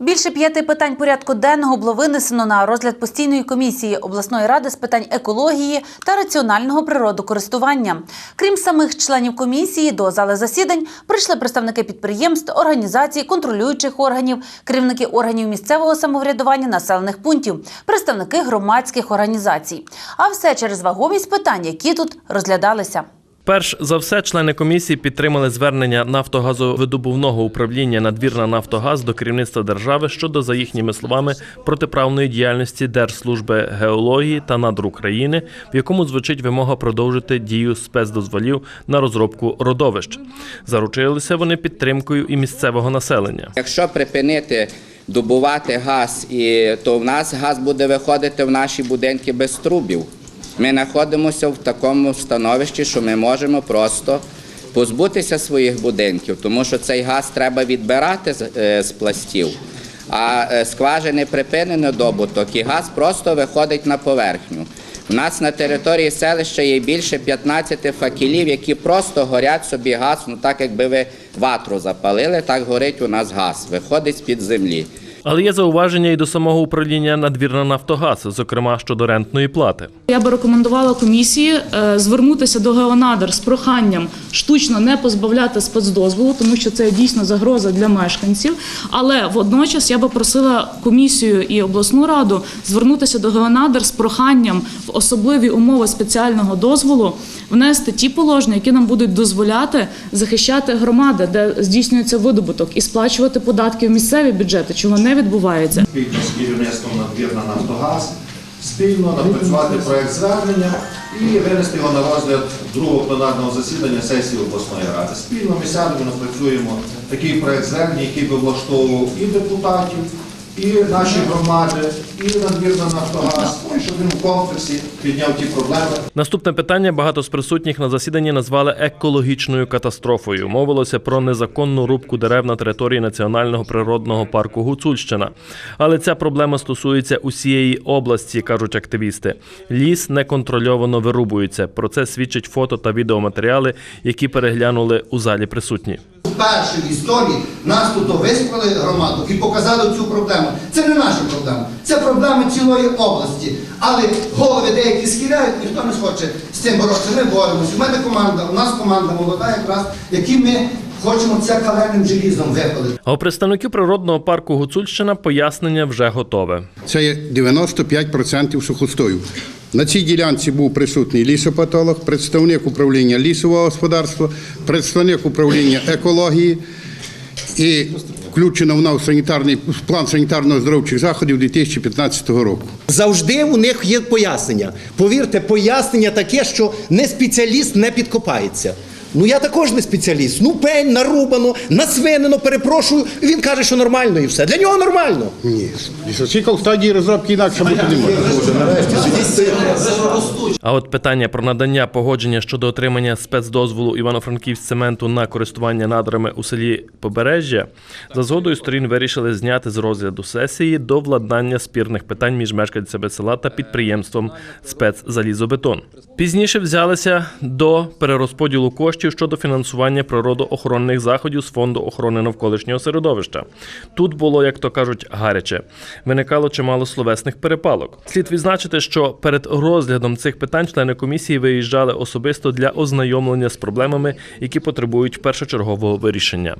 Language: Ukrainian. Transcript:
Більше п'яти питань порядку денного було винесено на розгляд постійної комісії обласної ради з питань екології та раціонального природокористування. Крім самих членів комісії, до зали засідань прийшли представники підприємств, організацій, контролюючих органів, керівники органів місцевого самоврядування населених пунктів, представники громадських організацій. А все через вагомість питань, які тут розглядалися. Перш за все, члени комісії підтримали звернення нафтогазовидобувного управління надвірна Нафтогаз до керівництва держави щодо, за їхніми словами, протиправної діяльності Держслужби геології та надр України, в якому звучить вимога продовжити дію спецдозволів на розробку родовищ. Заручилися вони підтримкою і місцевого населення. Якщо припинити добувати газ, і, то в нас газ буде виходити в наші будинки без трубів. Ми знаходимося в такому становищі, що ми можемо просто позбутися своїх будинків, тому що цей газ треба відбирати з, е, пластів. А е, скважини припинено добуток, і газ просто виходить на поверхню. У нас на території селища є більше 15 факелів, які просто горять собі газ, ну так якби ви ватру запалили, так горить у нас газ, виходить з-під землі. Але є зауваження і до самого управління надвірна Нафтогаз, зокрема щодо рентної плати. Я би рекомендувала комісії е, звернутися до Геонадр з проханням штучно не позбавляти спецдозволу, тому що це дійсно загроза для мешканців. Але водночас я би просила комісію і обласну раду звернутися до Геонадр з проханням в особливі умови спеціального дозволу внести ті положення, які нам будуть дозволяти захищати громади, де здійснюється видобуток, і сплачувати податки в місцеві бюджети, чого не відбувається. спільно з керівництвом надвірна Нафтогаз, спільно напрацювати проект звернення і винести його на розгляд другого пленарного засідання сесії обласної ради. Спільно ми сядемо, напрацюємо такий проект звернення, який би влаштовував і депутатів, і наші громади, і надвірна Нафтогаз, ну, і щоб він в комплексі підняв ті проблеми, Наступне питання багато з присутніх на засіданні назвали екологічною катастрофою. Мовилося про незаконну рубку дерев на території національного природного парку Гуцульщина. Але ця проблема стосується усієї області, кажуть активісти. Ліс неконтрольовано вирубується. Про це свідчать фото та відеоматеріали, які переглянули у залі присутні. Вперше в історії нас тут висипали громаду і показали цю проблему. Це не наша проблема, це проблема цілої області. Але голови деякі схиляють, ніхто не хоче з цим боротися. Ми боремося. У мене команда, у нас команда молода, якраз, які ми хочемо це каленим желізом випалити. А у представників природного парку Гуцульщина пояснення вже готове. Це є 95% сухостою. На цій ділянці був присутній лісопатолог, представник управління лісового господарства, представник управління екології і включено вона в санітарний план санітарно-здоровчих заходів 2015 року. Завжди у них є пояснення. Повірте, пояснення таке, що не спеціаліст не підкопається. Ну я також не спеціаліст. Ну пень, нарубано, насвинено, перепрошую. Він каже, що нормально і все. Для нього нормально. Ні, лісоцикл в стадії розробки інакше бути не може. А от питання про надання погодження щодо отримання спецдозволу Івано-Франківськ цементу на користування надрами у селі Побережжя за згодою сторін вирішили зняти з розгляду сесії до владнання спірних питань між мешканцями села та підприємством спецзалізобетон. Пізніше взялися до перерозподілу коштів щодо фінансування природоохоронних заходів з фонду охорони навколишнього середовища. Тут було, як то кажуть, гаряче. Виникало чимало словесних перепалок. Слід відзначити, що перед розглядом цих питань члени комісії виїжджали особисто для ознайомлення з проблемами, які потребують першочергового вирішення.